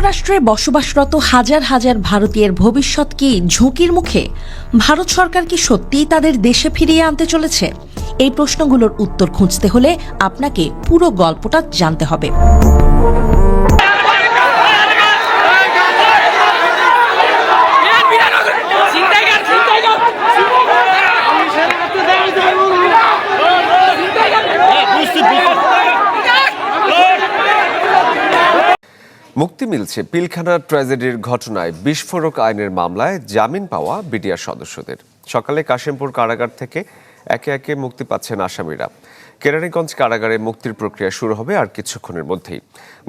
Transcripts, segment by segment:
যুক্তরাষ্ট্রে বসবাসরত হাজার হাজার ভারতীয়ের ভবিষ্যৎ কি ঝুঁকির মুখে? ভারত সরকার কি সত্যিই তাদের দেশে ফিরিয়ে আনতে চলেছে? এই প্রশ্নগুলোর উত্তর খুঁজতে হলে আপনাকে পুরো গল্পটা জানতে হবে। মুক্তি মিলছে পিলখানা ট্র্যাজেডির ঘটনায় বিস্ফোরক আইনের মামলায় জামিন পাওয়া বিডিআর সদস্যদের। সকালে কাশিমপুর কারাগার থেকে একে একে মুক্তি পাচ্ছেন আসামিরা। কেরানীগঞ্জ কারাগারে মুক্তির প্রক্রিয়া শুরু হবে আর কিছুক্ষণের মধ্যেই।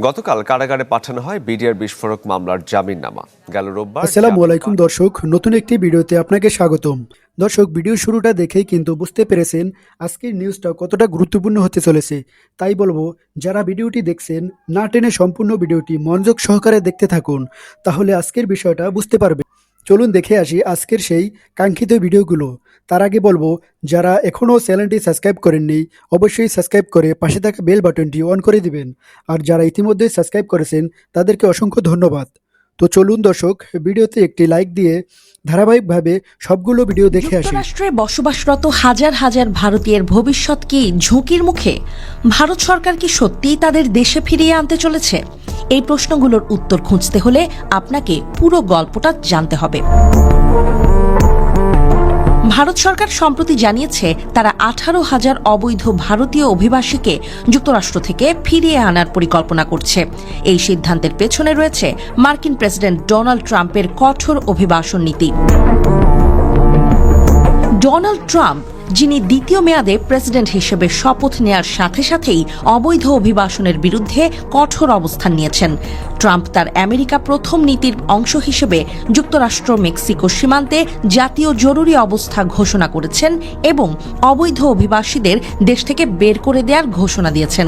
গতকাল কারাগারে পাঠানো হয় বিডিআর বিস্ফোরক মামলার জামিননামা। গেল রোববার আসসালামু আলাইকুম দর্শক নতুন একটি ভিডিওতে আপনাকে স্বাগতম। দর্শক ভিডিও শুরুটা দেখেই কিন্তু বুঝতে পেরেছেন আজকের নিউজটা কতটা গুরুত্বপূর্ণ হতে চলেছে। তাই বলব যারা ভিডিওটি দেখছেন না টেনে সম্পূর্ণ ভিডিওটি মনোযোগ সহকারে দেখতে থাকুন তাহলে আজকের বিষয়টা বুঝতে পারবে চলুন দেখে আসি আজকের সেই কাঙ্ক্ষিত ভিডিওগুলো। তার আগে বলব, যারা এখনও চ্যানেলটি সাবস্ক্রাইব করেননি, অবশ্যই সাবস্ক্রাইব করে পাশে থাকা বেল বাটনটি অন করে দিবেন। আর যারা ইতিমধ্যেই সাবস্ক্রাইব করেছেন, তাদেরকে অসংখ্য ধন্যবাদ। তো চলুন দর্শক, ভিডিওতে একটি লাইক দিয়ে ধারাবাহিকভাবে সবগুলো ভিডিও দেখে আসি। রাষ্ট্রে বসবাসরত হাজার হাজার ভারতীয়ের ভবিষ্যৎ কি ঝুঁকির মুখে? ভারত সরকার কি সত্যিই তাদের দেশে ফিরিয়ে আনতে চলেছে? এই প্রশ্নগুলোর উত্তর খুঁজতে হলে আপনাকে পুরো গল্পটা জানতে হবে। ভারত সরকার সম্প্রতি জানিয়েছে, তারা আঠারো হাজার অবৈধ ভারতীয় অভিবাসীকে যুক্তরাষ্ট্র থেকে ফিরিয়ে আনার পরিকল্পনা করছে। এই সিদ্ধান্তের পেছনে রয়েছে মার্কিন প্রেসিডেন্ট ডোনাল্ড ট্রাম্পের কঠোর অভিবাসন নীতি। ডোনাল্ড ট্রাম্প যিনি দ্বিতীয় মেয়াদে প্রেসিডেন্ট হিসেবে শপথ নেয়ার সাথে সাথেই অবৈধ অভিবাসনের বিরুদ্ধে কঠোর অবস্থান নিয়েছেন। ট্রাম্প তার আমেরিকা প্রথম নীতির অংশ হিসেবে যুক্তরাষ্ট্র, মেক্সিকো সীমান্তে জাতীয় জরুরি অবস্থা ঘোষণা করেছেন এবং অবৈধ অভিবাসীদের দেশ থেকে বের করে দেওয়ার ঘোষণা দিয়েছেন।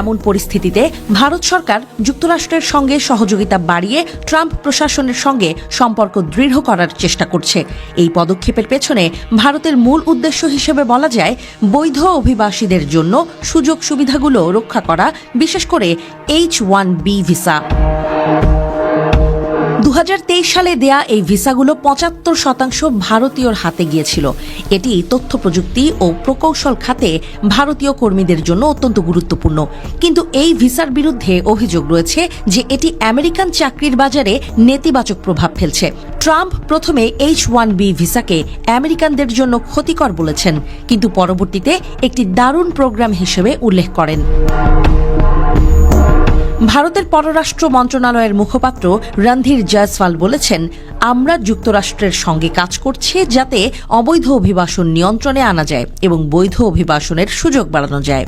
এমন পরিস্থিতিতে ভারত সরকার যুক্তরাষ্ট্রের সঙ্গে সহযোগিতা বাড়িয়ে ট্রাম্প প্রশাসনের সঙ্গে সম্পর্ক দৃঢ় করার চেষ্টা করছে। এই পদক্ষেপের পেছনে ভারতের মূল উদ্দেশ্য হিসেবে বলা যায় বৈধ অভিবাসীদের জন্য সুযোগ সুবিধাগুলো রক্ষা করা, বিশেষ করে এইচ ওয়ান বি ভিসা। দু হাজার তেইশ সালে দেয়া এই ভিসাগুলো পঁচাত্তর শতাংশ ভারতীয়র হাতে গিয়েছিল। এটি তথ্য প্রযুক্তি ও প্রকৌশল খাতে ভারতীয় কর্মীদের জন্য অত্যন্ত গুরুত্বপূর্ণ। কিন্তু এই ভিসার বিরুদ্ধে অভিযোগ রয়েছে যে এটি আমেরিকান চাকরির বাজারে নেতিবাচক প্রভাব ফেলছে। ট্রাম্প প্রথমে এইচ ওয়ান বি ভিসাকে আমেরিকানদের জন্য ক্ষতিকর বলেছেন, কিন্তু পরবর্তীতে একটি দারুণ প্রোগ্রাম হিসেবে উল্লেখ করেন। ভারতের পররাষ্ট্র মন্ত্রণালয়ের মুখপাত্র রণধীর জয়সওয়াল বলেছেন, আমরা যুক্তরাষ্ট্রের সঙ্গে কাজ করছি যাতে অবৈধ অভিবাসন নিয়ন্ত্রণে আনা যায় এবং বৈধ অভিবাসনের সুযোগ বাড়ানো যায়।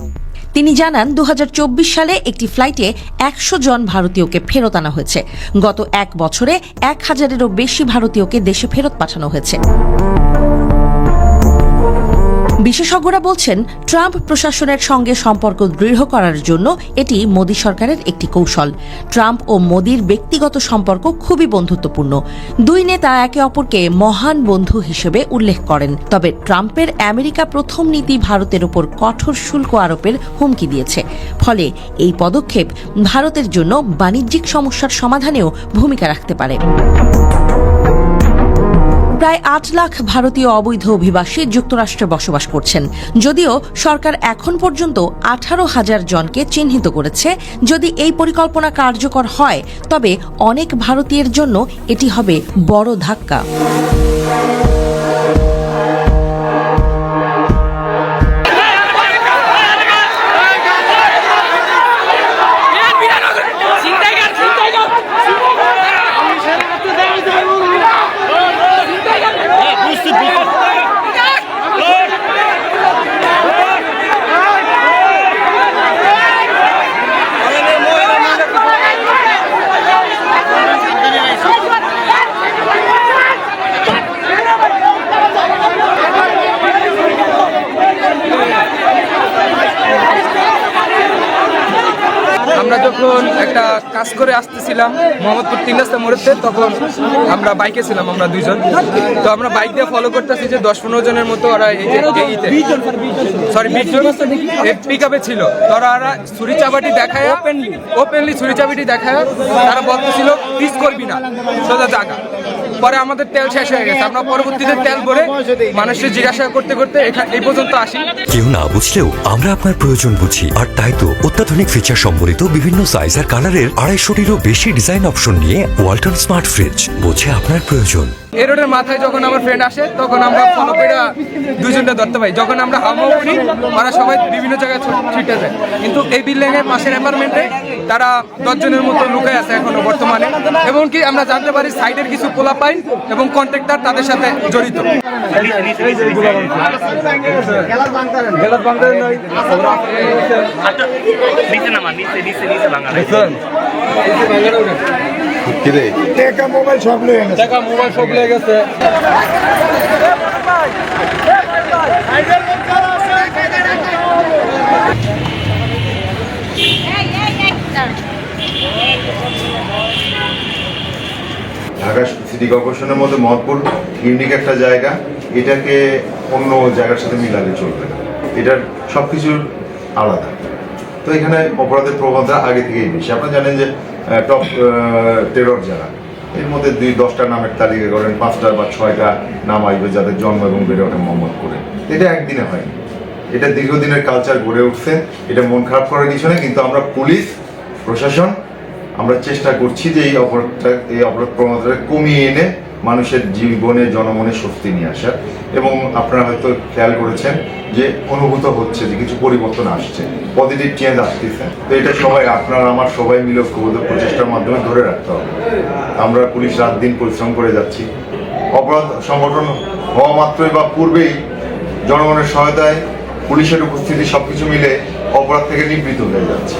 তিনি জানান দু হাজার চব্বিশ সালে একটি ফ্লাইটে একশো জন ভারতীয়কে ফেরত আনা হয়েছে। গত এক বছরে এক হাজারেরও বেশি ভারতীয়কে দেশে ফেরত পাঠানো হয়েছে। বিশেষজ্ঞরা বলছেন, ট্রাম্প প্রশাসনের সঙ্গে সম্পর্ক দৃঢ় করার জন্য এটি মোদী সরকারের একটি কৌশল। ট্রাম্প ও মোদীর ব্যক্তিগত সম্পর্ক খুবই বন্ধুত্বপূর্ণ। দুই নেতা একে অপরকে মহান বন্ধু হিসেবে উল্লেখ করেন। তবে ট্রাম্পের আমেরিকা প্রথম নীতি ভারতের উপর কঠোর শুল্ক আরোপের হুমকি দিয়েছে। ফলে এই পদক্ষেপ ভারতের জন্য বাণিজ্যিক সমস্যার সমাধানেও ভূমিকা রাখতে পারে। প্রায় আট লাখ ভারতীয় অবৈধ অভিবাসী যুক্তরাষ্ট্রে বসবাস করছেন। যদিও সরকার এখন পর্যন্ত আঠারো হাজার জনকে চিহ্নিত করেছে। যদি এই পরিকল্পনা কার্যকর হয়, তবে অনেক ভারতীয়ের জন্য এটি হবে বড় ধাক্কা। একটা কাজ করে আসতেছিলাম মোহাম্মদপুর তিন রাস্তা মোড়েতে তখন আমরা বাইকে ছিলাম আমরা দুইজন। তো আমরা বাইক দিয়ে ফলো করতেছি যে দশ পনেরো জনের মতো ওরা এই যে সরি বিশ জন পিক আপে ছিল। তো ওরা ওরা ছুরি চাবাটি দেখায় ওপেনলি ওপেনলি ছুরি চাবাটি দেখায়। তারা বলতেছিল পিস করবি না। সোজা জায়গা পরে আমাদের তেল শেষ হয়ে গেছে। আমরা পরবর্তীতে তেল ভরে মানুষের জিজ্ঞাসা করতে করতে এখানে এই পর্যন্ত আসি। কেউ না বুঝলেও আমরা আপনার প্রয়োজন বুঝি। আর তাই তো অত্যাধুনিক ফিচার সম্বলিত বিভিন্ন সাইজ আর কালারের আড়াইশোটিরও বেশি ডিজাইন অপশন নিয়ে ওয়ালটন স্মার্ট ফ্রিজ বোঝে আপনার প্রয়োজন। এই রোডের মাথায় যখন আমার ফ্রেন্ড আসে তখন আমরা ফলো করে দুজনটা ধরতে পাই যখন আমরা হামও করি ওরা সবাই বিভিন্ন জায়গায় ছুট- যায়। কিন্তু এই বিল্ডিং এর পাশের অ্যাপার্টমেন্টে তারা দশজনের মতো লুকায় আছে এখনও বর্তমানে। এমনকি আমরা জানতে পারি সাইডের কিছু পোলা পাই এবং কন্ট্রাক্টর তাদের সাথে জড়িত। মোবাইল নিচে নিচে টাকা মোবাইল সব লেগে গেছে। সিটি কর্পোরেশনের মধ্যে মহৎপুর ইউনিক একটা জায়গা। এটাকে অন্য জায়গার সাথে মিলালে চলবে না। এটার সব কিছুর আলাদা। তো এখানে অপরাধের প্রবণতা আগে থেকেই বেশি। আপনারা জানেন যে টপ টেরর যারা, এর মধ্যে দুই দশটা নামের তালিকা করেন, পাঁচটা বা ছয়টা নাম আসবে যাদের জন্ম এবং বেড়ে ওঠে মোহাম্মদ করে। এটা একদিনে হয়নি। এটা দীর্ঘদিনের কালচার গড়ে উঠছে। এটা মন খারাপ করার কিছু নেই, কিন্তু আমরা পুলিশ, প্রশাসন আমরা চেষ্টা করছি যে এই অপরাধটা এই অপরাধ প্রবণতাটা কমিয়ে এনে মানুষের জীবনে, জনমনে স্বস্তি নিয়ে আসার। এবং আপনারা হয়তো খেয়াল করেছেন যে অনুভূত হচ্ছে যে কিছু পরিবর্তন আসছে। পজিটিভ চেঞ্জ আসতেছে। তো এটা সবাই, আপনার আমার সবাই মিলে ঐক্যবদ্ধ প্রচেষ্টার মাধ্যমে ধরে রাখতে হবে। আমরা পুলিশ রাত দিন পরিশ্রম করে যাচ্ছি। অপরাধ সংগঠন হওয়া মাত্রই বা পূর্বেই জনগণের সহায়তায় পুলিশের উপস্থিতি সবকিছু মিলে অপরাধ থেকে নিবৃত হয়ে যাচ্ছে।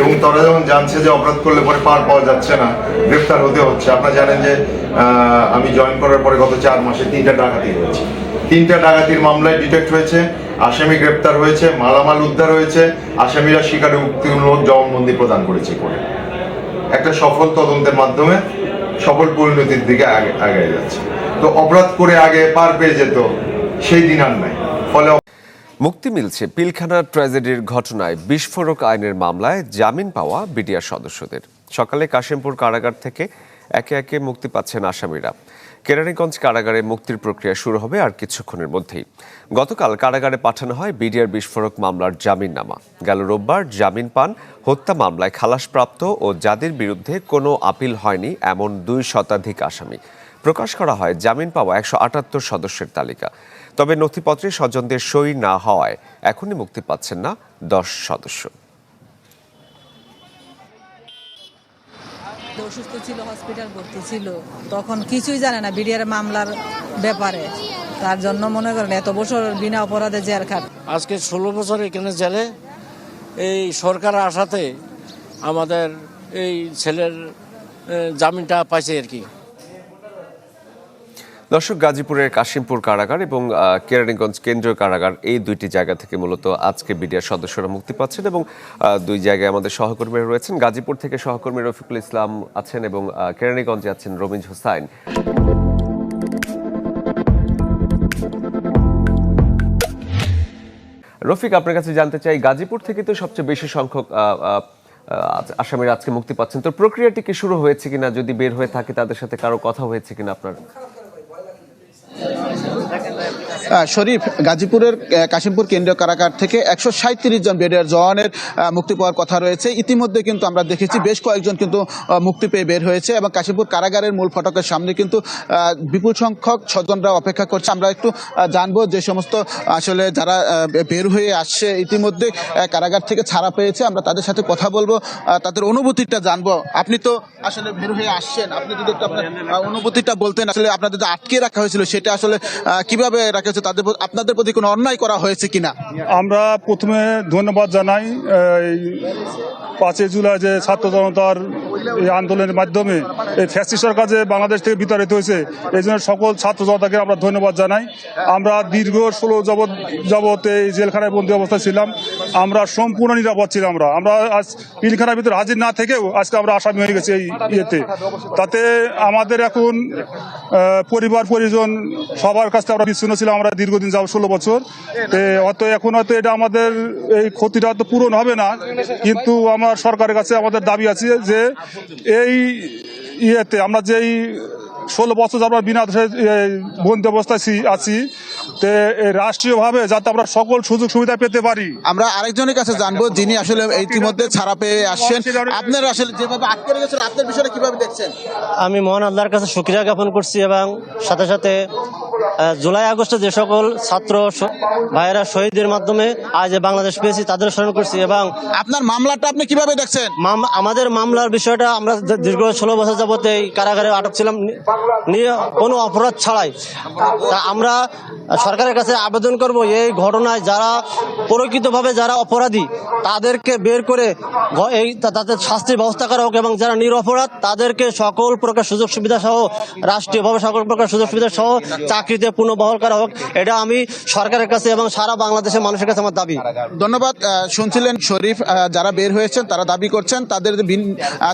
এবং তারা যখন জানছে যে অপরাধ করলে পরে পার পাওয়া যাচ্ছে না গ্রেফতার হতে হচ্ছে। আপনারা জানেন যে আমি জয়েন করার পরে গত চার মাসে তিনটা ডাকাতি হয়েছে। তিনটা ডাকাতির মামলায় ডিটেক্ট হয়েছে, আসামি গ্রেপ্তার হয়েছে, মালামাল উদ্ধার হয়েছে, আসামিরা স্বীকারে উক্তিমূলক জবানবন্দি প্রদান করেছে করে। একটা সফল তদন্তের মাধ্যমে সফল পরিণতির দিকে আগে আগে যাচ্ছে। তো অপরাধ করে আগে পার পেয়ে যেত, সেই দিন আর নাই। ফলে মুক্তি মিলছে পিলখানা ট্র্যাজেডির ঘটনায় বিস্ফোরক আইনের মামলায় জামিন পাওয়া বিডিআর সদস্যদের। সকালে কাশিমপুর কারাগার থেকে একে একে মুক্তি পাচ্ছেন আসামিরা। কেরানীগঞ্জ কারাগারে মুক্তির প্রক্রিয়া শুরু হবে আর কিছুক্ষণের মধ্যেই। গতকাল কারাগারে পাঠানো হয় বিডিআর বিস্ফোরক মামলার জামিননামা। গেল রোববার জামিন পান, হত্যা মামলায় খালাসপ্রাপ্ত ও যাদের বিরুদ্ধে কোনো আপিল হয়নি এমন দুই শতাধিক আসামি। প্রকাশ করা হয় জামিন পাওয়া একশো আটাত্তর সদস্যের তালিকা। তবে নথিপত্রে স্বজনদের সই না হওয়ায় এখনই মুক্তি পাচ্ছেন না দশ সদস্য। অসুস্থ ছিল হসপিটাল ভর্তি ছিল তখন কিছুই জানে না বিডিআর মামলার ব্যাপারে। তার জন্য মনে করেন এত বছর বিনা অপরাধে জেল খাট। আজকে ষোলো বছর এখানে জেলে এই সরকার আসাতে আমাদের এই ছেলের জামিনটা পাইছে আর কি। দর্শক, গাজীপুরের কাশিমপুর কারাগার এবং কেরানীগঞ্জ কেন্দ্রীয় কারাগার এই দুইটি জায়গা থেকে মূলত আজকে বিডিআর সদস্যরা মুক্তি পাচ্ছেন এবং দুই জায়গায় আমাদের সহকর্মীরা রয়েছেন। গাজীপুর থেকে সহকর্মী রফিকুল ইসলাম আছেন এবং কেরানীগঞ্জে আছেন রমিজ হোসাইন। রফিক, আপনার কাছে জানতে চাই, গাজীপুর থেকে তো সবচেয়ে বেশি সংখ্যক আসামিরা আজকে মুক্তি পাচ্ছেন। তো প্রক্রিয়াটি কি শুরু হয়েছে কিনা, যদি বের হয়ে থাকে তাদের সাথে কারও কথা হয়েছে কিনা আপনার? শরীফ, গাজীপুরের কাশিমপুর কেন্দ্রীয় কারাগার থেকে একশো সাঁত্রিশ জন বেডের জওয়ানের মুক্তি পাওয়ার কথা রয়েছে। ইতিমধ্যে কিন্তু আমরা দেখেছি বেশ কয়েকজন কিন্তু মুক্তি পেয়ে বের হয়েছে এবং কাশিমপুর কারাগারের মূল ফটকের সামনে কিন্তু বিপুল সংখ্যক স্বজনরা অপেক্ষা করছে। আমরা একটু জানব যে সমস্ত, আসলে যারা বের হয়ে আসছে ইতিমধ্যে কারাগার থেকে ছাড়া পেয়েছে। আমরা তাদের সাথে কথা বলব তাদের অনুভূতিটা জানব। আপনি তো আসলে বের হয়ে আসছেন। আপনি যদি একটু অনুভূতিটা বলতেন, আসলে আপনাদের আটকে রাখা হয়েছিল, সেটা আসলে কীভাবে রাখা হয়েছে, তাদের আপনাদের প্রতি কোনো অন্যায় করা হয়েছে কিনা? আমরা প্রথমে ধন্যবাদ জানাই পাঁচই জুলাই যে ছাত্র জনতার এই আন্দোলনের মাধ্যমে এই ফ্যাসিস্ট সরকার যে বাংলাদেশ থেকে বিতাড়িত হয়েছে, এই জন্য সকল ছাত্র জনতাকে আমরা ধন্যবাদ জানাই। আমরা দীর্ঘ ষোলো জবৎ জবত এই জেলখানায় বন্দী অবস্থায় ছিলাম। আমরা সম্পূর্ণ নিরাপদ ছিলাম আমরা। আমরা আজ পিলখানার ভিতরে হাজির না থেকেও আজকে আমরা আসামি হয়ে গেছি এই ইয়েতে। তাতে আমাদের এখন পরিবার, পরিজন সবার কাছে আমরা বিচ্ছিন্ন ছিলাম আমরা দীর্ঘদিন যাব ষোলো বছর। অত এখন হয়তো এটা আমাদের এই ক্ষতিটা তো পূরণ হবে না। কিন্তু আমার সরকারের কাছে আমাদের দাবি আছে যে এই ইয়েতে আমরা যেই ষোলো বছর আমরা বিনা বন্দি অবস্থায় আছি তে রাষ্ট্রীয়ভাবে যাতে আমরা সকল সুযোগ সুবিধা পেতে পারি। আমরা আরেকজনের কাছে জানব যিনি আসলে ইতিমধ্যে ছাড়া পেয়ে আসছেন। আপনার আসলে যেভাবে আটকে রেখেছেন আপনার বিষয়টা কীভাবে দেখছেন? আমি মহান আল্লাহর কাছে শুক্রিয়া জ্ঞাপন করছি এবং সাথে সাথে জুলাই আগস্টে যে সকল ছাত্র ভাইয়েরা শহীদের মাধ্যমে আজ বাংলাদেশ পেয়েছি তাদের স্মরণ করছি এবং আপনার মামলাটা আপনি কীভাবে দেখছেন? আমাদের মামলার বিষয়টা আমরা দীর্ঘ ষোলো বছর যাবত এই কারাগারে আটক ছিলাম। নিয়ে কোনো অপরাধ ছাড়াই। তা আমরা সরকারের কাছে আবেদন করব এই ঘটনায় যারা প্রকৃতভাবে যারা অপরাধী তাদেরকে বের করে এই তাদের শাস্তির ব্যবস্থা করা হোক এবং যারা নিরপরাধ তাদেরকে সকল প্রকার সুযোগ সুবিধা সহ রাষ্ট্রীয়ভাবে সকল প্রকার সুযোগ সুবিধা সহ চাকরিতে পুনর্বহাল করা হোক এটা আমি সরকারের কাছে এবং সারা বাংলাদেশের মানুষের কাছে আমার দাবি। ধন্যবাদ শুনছিলেন শরীফ যারা বের হয়েছেন তারা দাবি করছেন তাদের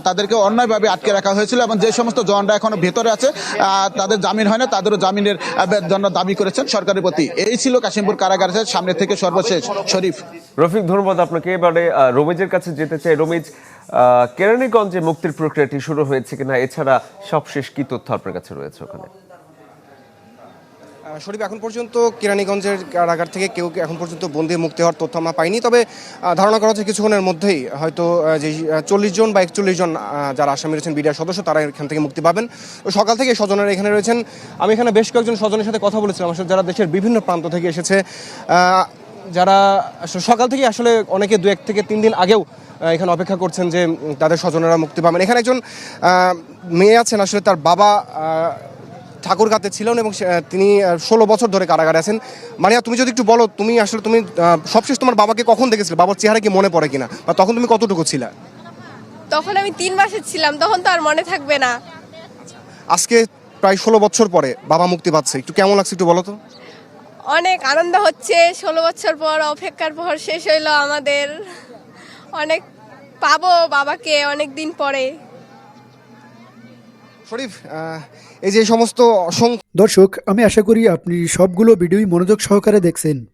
তাদেরকে অন্যায়ভাবে আটকে রাখা হয়েছিল এবং যে সমস্ত জনরা এখনও ভেতরে আছে আহ, তাদের জামিন হয় না তাদেরও জামিনের জন্য দাবি করেছেন সরকারের প্রতি। এই ছিল কাশিমপুর কারাগারের সামনে থেকে সর্বশেষ। শরীফ। রফিক ধন্যবাদ আপনাকে। এবারে রমিজের কাছে যেতে চাই। রমিজ আহ, কেরানীগঞ্জে মুক্তির প্রক্রিয়াটি শুরু হয়েছে কিনা এছাড়া সবশেষ কি তথ্য আপনার কাছে রয়েছে ওখানে? শরীফ, এখন পর্যন্ত কেরানীগঞ্জের কারাগার থেকে কেউ এখন পর্যন্ত বন্দি, মুক্তি হওয়ার তথ্য আমরা পাইনি। তবে ধারণা করা হচ্ছে কিছুক্ষণের মধ্যেই হয়তো যে চল্লিশ জন বা একচল্লিশ জন যারা আসামি রয়েছেন বিডিআর সদস্য, তারা এখান থেকে মুক্তি পাবেন। সকাল থেকে স্বজনেরা এখানে রয়েছেন। আমি এখানে বেশ কয়েকজন স্বজনের সাথে কথা বলেছিলাম। আসলে যারা দেশের বিভিন্ন প্রান্ত থেকে এসেছে যারা সকাল থেকে আসলে অনেকে দু এক থেকে তিন দিন আগেও এখানে অপেক্ষা করছেন যে, তাদের স্বজনেরা মুক্তি পাবেন। এখানে একজন মেয়ে আছেন। আসলে তার বাবা ঠাকুরগাতে ছিলেন এবং তিনি ষোলো বছর ধরে কারাগারে আছেন। মারিয়া তুমি যদি একটু বলো তুমি আসলে তুমি সবশেষ তোমার বাবাকে কখন দেখেছিলে? বাবার চেহারা কি মনে পড়ে কিনা? বা তখন তুমি কতটুকু ছিলে? তখন আমি তিন মাসে ছিলাম তখন তো আর মনে থাকবে না। আজকে প্রায় ষোলো বছর পরে বাবা মুক্তি পাচ্ছে। একটু কেমন লাগছে একটু বলো তো। অনেক আনন্দ হচ্ছে ষোলো বছর পর অপেক্ষার পর শেষ হইল আমাদের। অনেক পাবো বাবাকে অনেক দিন পরে। শরীফ এই যে সমস্ত অসংখ্য দর্শক, আমি আশা করি আপনি সবগুলো ভিডিওই মনোযোগ সহকারে দেখছেন।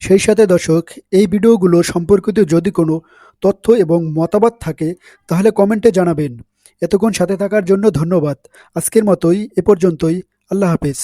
সেই সাথে দর্শক, এই ভিডিওগুলো সম্পর্কিত যদি কোনো তথ্য এবং মতামত থাকে, তাহলে কমেন্টে জানাবেন। এতক্ষণ সাথে থাকার জন্য ধন্যবাদ। আজকের মতোই, এ পর্যন্তই। আল্লাহ হাফেজ।